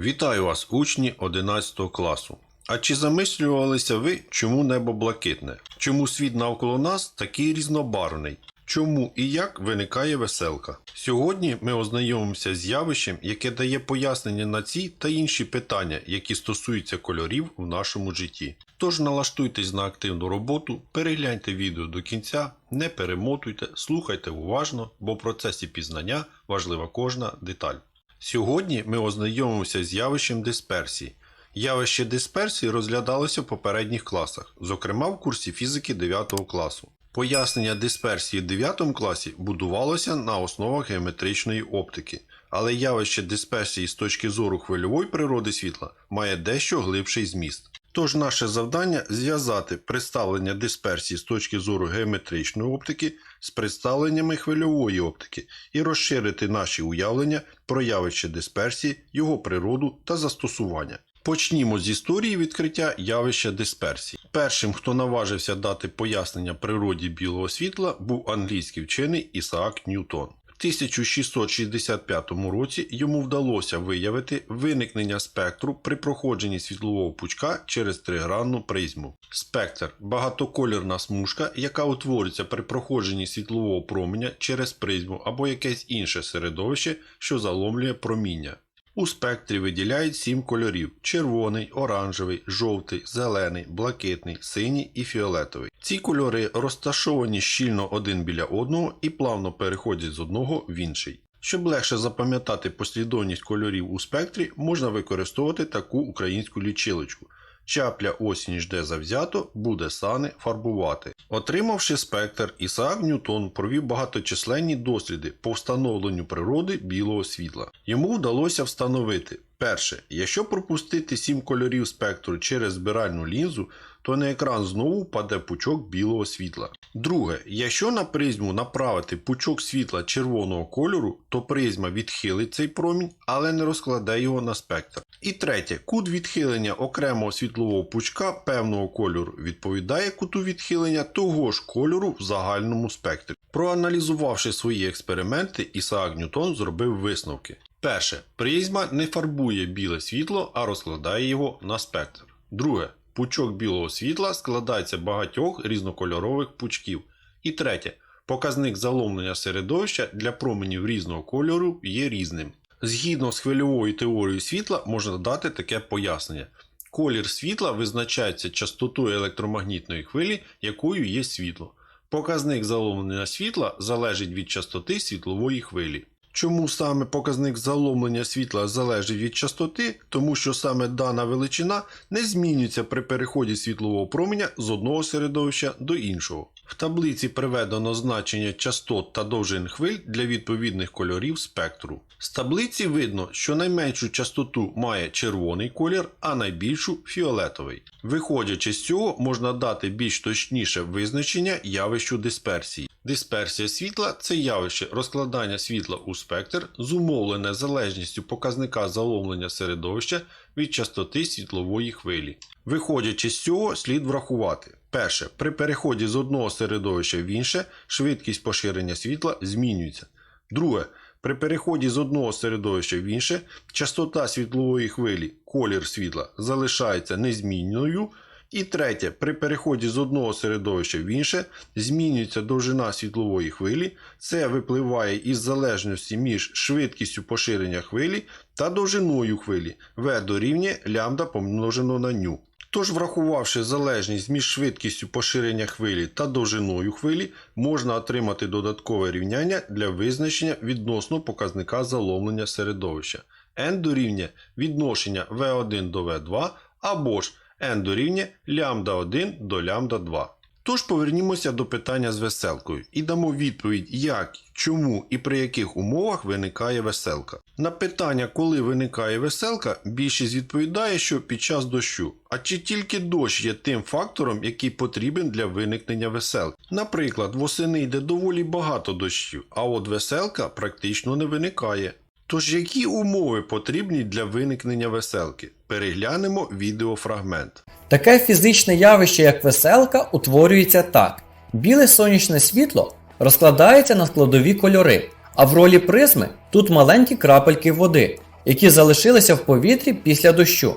Вітаю вас, учні 11 класу. А чи замислювалися ви, чому небо блакитне? Чому світ навколо нас такий різнобарвний? Чому і як виникає веселка? Сьогодні ми ознайомимося з явищем, яке дає пояснення на ці та інші питання, які стосуються кольорів в нашому житті. Тож налаштуйтесь на активну роботу, перегляньте відео до кінця, не перемотуйте, слухайте уважно, бо в процесі пізнання важлива кожна деталь. Сьогодні ми ознайомимося з явищем дисперсії. Явище дисперсії розглядалося в попередніх класах, зокрема в курсі фізики 9 класу. Пояснення дисперсії в 9 класі будувалося на основах геометричної оптики, але явище дисперсії з точки зору хвильової природи світла має дещо глибший зміст. Тож наше завдання зв'язати представлення дисперсії з точки зору геометричної оптики з представленнями хвильової оптики і розширити наші уявлення про явище дисперсії, його природу та застосування. Почнімо з історії відкриття явища дисперсії. Першим, хто наважився дати пояснення природі білого світла, був англійський вчений Ісаак Ньютон. В 1665 році йому вдалося виявити виникнення спектру при проходженні світлового пучка через тригранну призму. Спектр багатоколірна смужка, яка утворюється при проходженні світлового променя через призму або якесь інше середовище, що заломлює проміння. У спектрі виділяють сім кольорів: червоний, оранжевий, жовтий, зелений, блакитний, синій і фіолетовий. Ці кольори розташовані щільно один біля одного і плавно переходять з одного в інший. Щоб легше запам'ятати послідовність кольорів у спектрі, можна використовувати таку українську лічилочку. Чапля осінь жде завзято, буде сани фарбувати. Отримавши спектр, Ісаак Ньютон провів багаточисленні досліди по встановленню природи білого світла. Йому вдалося встановити перше, якщо пропустити сім кольорів спектру через збиральну лінзу, то на екран знову впаде пучок білого світла. Друге, якщо на призму направити пучок світла червоного кольору, то призма відхилить цей промінь, але не розкладе його на спектр. І третє, кут відхилення окремого світлового пучка певного кольору відповідає куту відхилення того ж кольору в загальному спектрі. Проаналізувавши свої експерименти, Ісаак Ньютон зробив висновки. Перше, призма не фарбує біле світло, а розкладає його на спектр. Друге, пучок білого світла складається багатьох різнокольорових пучків. І третє, показник заломлення середовища для променів різного кольору є різним. Згідно з хвильовою теорією світла можна дати таке пояснення. Колір світла визначається частотою електромагнітної хвилі, якою є світло. Показник заломлення світла залежить від частоти світлової хвилі. Чому саме показник заломлення світла залежить від частоти? Тому що саме дана величина не змінюється при переході світлового променя з одного середовища до іншого. В таблиці приведено значення частот та довжин хвиль для відповідних кольорів спектру. З таблиці видно, що найменшу частоту має червоний колір, а найбільшу фіолетовий. Виходячи з цього, можна дати більш точніше визначення явищу дисперсії. Дисперсія світла це явище розкладання світла у спектр, зумовлене залежністю показника заломлення середовища від частоти світлової хвилі. Виходячи з цього, слід врахувати. Перше, при переході з одного середовища в інше швидкість поширення світла змінюється. Друге, при переході з одного середовища в інше частота світлової хвилі, колір світла залишається незмінною. І третє, при переході з одного середовища в інше змінюється довжина світлової хвилі. Це випливає із залежності між швидкістю поширення хвилі та довжиною хвилі. В дорівнює лямбда помножено на ню. Тож, врахувавши залежність між швидкістю поширення хвилі та довжиною хвилі, можна отримати додаткове рівняння для визначення відносно показника заломлення середовища. n дорівнює відношення v1 до v2 або ж n дорівнює лямбда 1 до лямбда 2. Тож повернімося до питання з веселкою і дамо відповідь, як, чому і при яких умовах виникає веселка. На питання, коли виникає веселка, більшість відповідає, що під час дощу. А чи тільки дощ є тим фактором, який потрібен для виникнення веселки? Наприклад, восени йде доволі багато дощів, а от веселка практично не виникає. Тож які умови потрібні для виникнення веселки? Переглянемо відеофрагмент. Таке фізичне явище, як веселка, утворюється так: біле сонячне світло розкладається на складові кольори, а в ролі призми тут маленькі крапельки води, які залишилися в повітрі після дощу.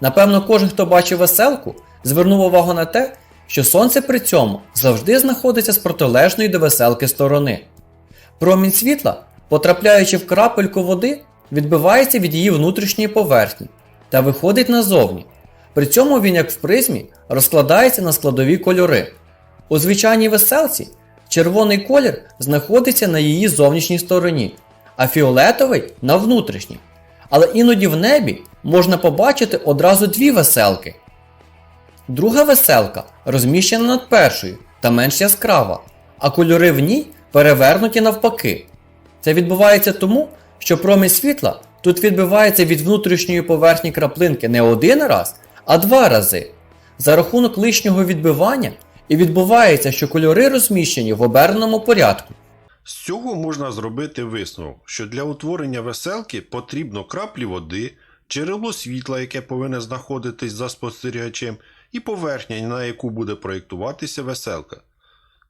Напевно, кожен, хто бачив веселку, звернув увагу на те, що сонце при цьому завжди знаходиться з протилежної до веселки сторони. Промінь світла, потрапляючи в крапельку води, відбивається від її внутрішньої поверхні та виходить назовні. При цьому він, як в призмі, розкладається на складові кольори. У звичайній веселці червоний колір знаходиться на її зовнішній стороні, а фіолетовий на внутрішній. Але іноді в небі можна побачити одразу дві веселки. Друга веселка розміщена над першою та менш яскрава, а кольори в ній перевернуті навпаки. Це відбувається тому, що промінь світла тут відбивається від внутрішньої поверхні краплинки не один раз, а два рази. За рахунок лишнього відбивання і відбувається, що кольори розміщені в оберненому порядку. З цього можна зробити висновок, що для утворення веселки потрібно краплі води, джерело світла, яке повинне знаходитись за спостерігачем, і поверхня, на яку буде проєктуватися веселка.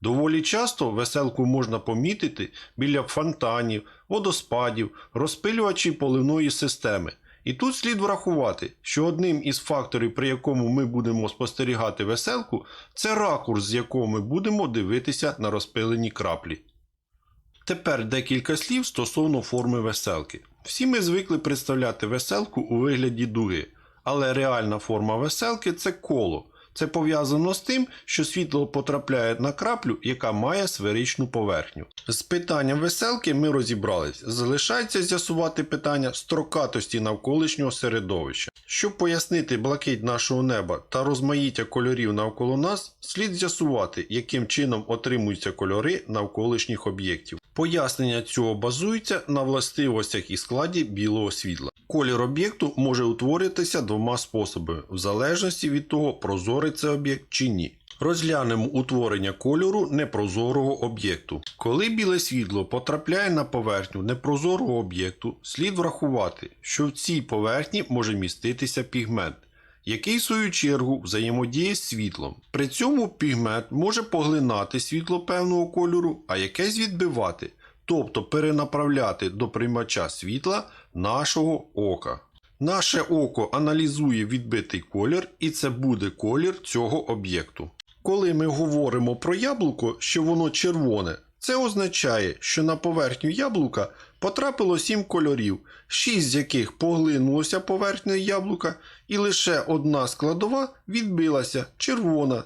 Доволі часто веселку можна помітити біля фонтанів, водоспадів, розпилювачів поливної системи. І тут слід врахувати, що одним із факторів, при якому ми будемо спостерігати веселку, це ракурс, з якого ми будемо дивитися на розпилені краплі. Тепер декілька слів стосовно форми веселки. Всі ми звикли представляти веселку у вигляді дуги, але реальна форма веселки це коло. Це пов'язано з тим, що світло потрапляє на краплю, яка має сферичну поверхню. З питанням веселки ми розібрались. Залишається з'ясувати питання строкатості навколишнього середовища. Щоб пояснити блакить нашого неба та розмаїття кольорів навколо нас, слід з'ясувати, яким чином отримуються кольори навколишніх об'єктів. Пояснення цього базується на властивостях і складі білого світла. Колір об'єкту може утворитися двома способами, в залежності від того, прозорий це об'єкт чи ні. Розглянемо утворення кольору непрозорого об'єкту. Коли біле світло потрапляє на поверхню непрозорого об'єкту, слід врахувати, що в цій поверхні може міститися пігмент, який в свою чергу взаємодіє з світлом. При цьому пігмент може поглинати світло певного кольору, а якесь відбивати, тобто перенаправляти до приймача світла нашого ока. Наше око аналізує відбитий колір, і це буде колір цього об'єкту. Коли ми говоримо про яблуко, що воно червоне, це означає, що на поверхню яблука потрапило 7 кольорів, 6 з яких поглинулося поверхнею яблука, і лише одна складова відбилася червона.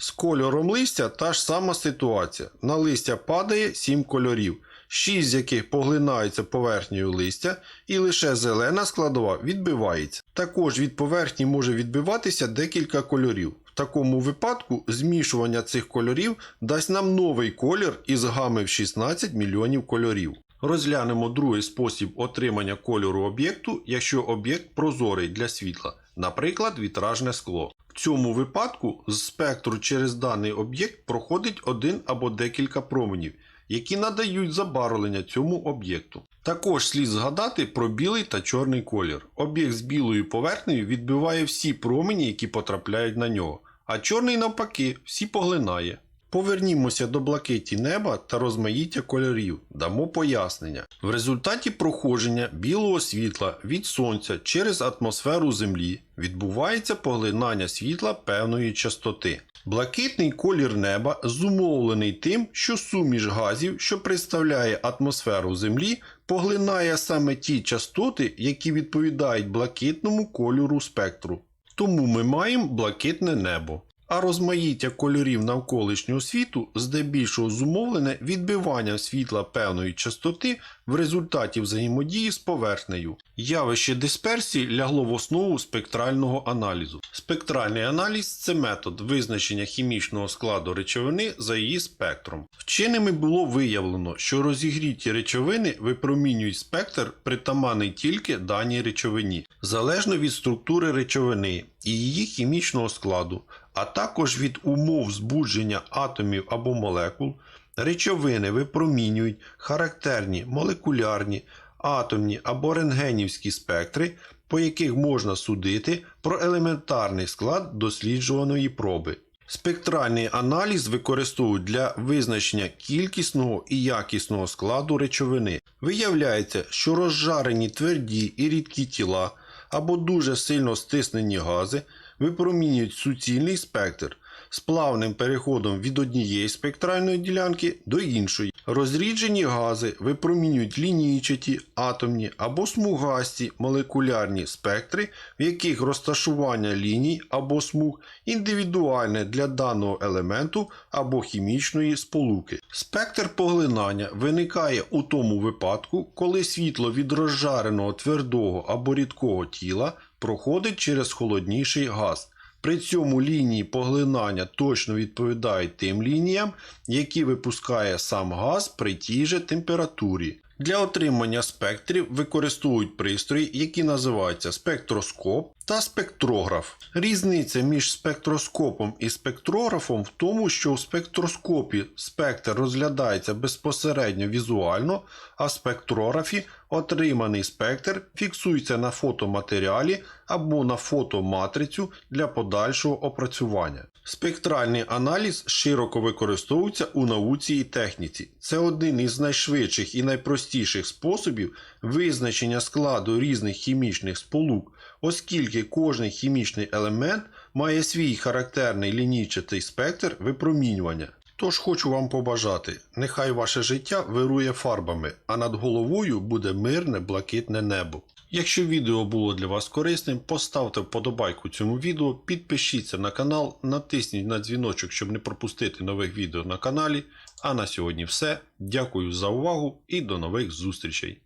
З кольором листя та ж сама ситуація. На листя падає 7 кольорів, 6 з яких поглинаються поверхнею листя, і лише зелена складова відбивається. Також від поверхні може відбиватися декілька кольорів. В такому випадку змішування цих кольорів дасть нам новий колір із гами в 16 мільйонів кольорів. Розглянемо другий спосіб отримання кольору об'єкту, якщо об'єкт прозорий для світла, наприклад, вітражне скло. В цьому випадку з спектру через даний об'єкт проходить один або декілька променів, які надають забарвлення цьому об'єкту. Також слід згадати про білий та чорний колір. Об'єкт з білою поверхнею відбиває всі промені, які потрапляють на нього, а чорний навпаки всі поглинає. Повернімося до блакиті неба та розмаїття кольорів, дамо пояснення. В результаті проходження білого світла від сонця через атмосферу Землі відбувається поглинання світла певної частоти. Блакитний колір неба зумовлений тим, що суміш газів, що представляє атмосферу Землі, поглинає саме ті частоти, які відповідають блакитному кольору спектру. Тому ми маємо блакитне небо. А розмаїття кольорів навколишнього світу здебільшого зумовлене відбиванням світла певної частоти в результаті взаємодії з поверхнею. Явище дисперсії лягло в основу спектрального аналізу. Спектральний аналіз це метод визначення хімічного складу речовини за її спектром. Вченими було виявлено, що розігріті речовини випромінюють спектр, притаманний тільки даній речовині, залежно від структури речовини і її хімічного складу, а також від умов збудження атомів або молекул, речовини випромінюють характерні молекулярні, атомні або рентгенівські спектри, по яких можна судити про елементарний склад досліджуваної проби. Спектральний аналіз використовують для визначення кількісного і якісного складу речовини. Виявляється, що розжарені тверді і рідкі тіла або дуже сильно стиснені гази випромінюють суцільний спектр з плавним переходом від однієї спектральної ділянки до іншої. Розріджені гази випромінюють лінійчаті, атомні або смугасті молекулярні спектри, в яких розташування ліній або смуг індивідуальне для даного елементу або хімічної сполуки. Спектр поглинання виникає у тому випадку, коли світло від розжареного твердого або рідкого тіла проходить через холодніший газ. При цьому лінії поглинання точно відповідають тим лініям, які випускає сам газ при тій же температурі. Для отримання спектрів використовують пристрої, які називаються спектроскоп та спектрограф. Різниця між спектроскопом і спектрографом в тому, що в спектроскопі спектр розглядається безпосередньо візуально, а в спектрографі отриманий спектр фіксується на фотоматеріалі або на фотоматрицю для подальшого опрацювання. Спектральний аналіз широко використовується у науці і техніці. Це один із найшвидших і найпростіших способів визначення складу різних хімічних сполук, оскільки кожний хімічний елемент має свій характерний лінійчатий спектр випромінювання. Тож хочу вам побажати, нехай ваше життя вирує фарбами, а над головою буде мирне блакитне небо. Якщо відео було для вас корисним, поставте вподобайку цьому відео, підпишіться на канал, натисніть на дзвіночок, щоб не пропустити нових відео на каналі. А на сьогодні все. Дякую за увагу і до нових зустрічей!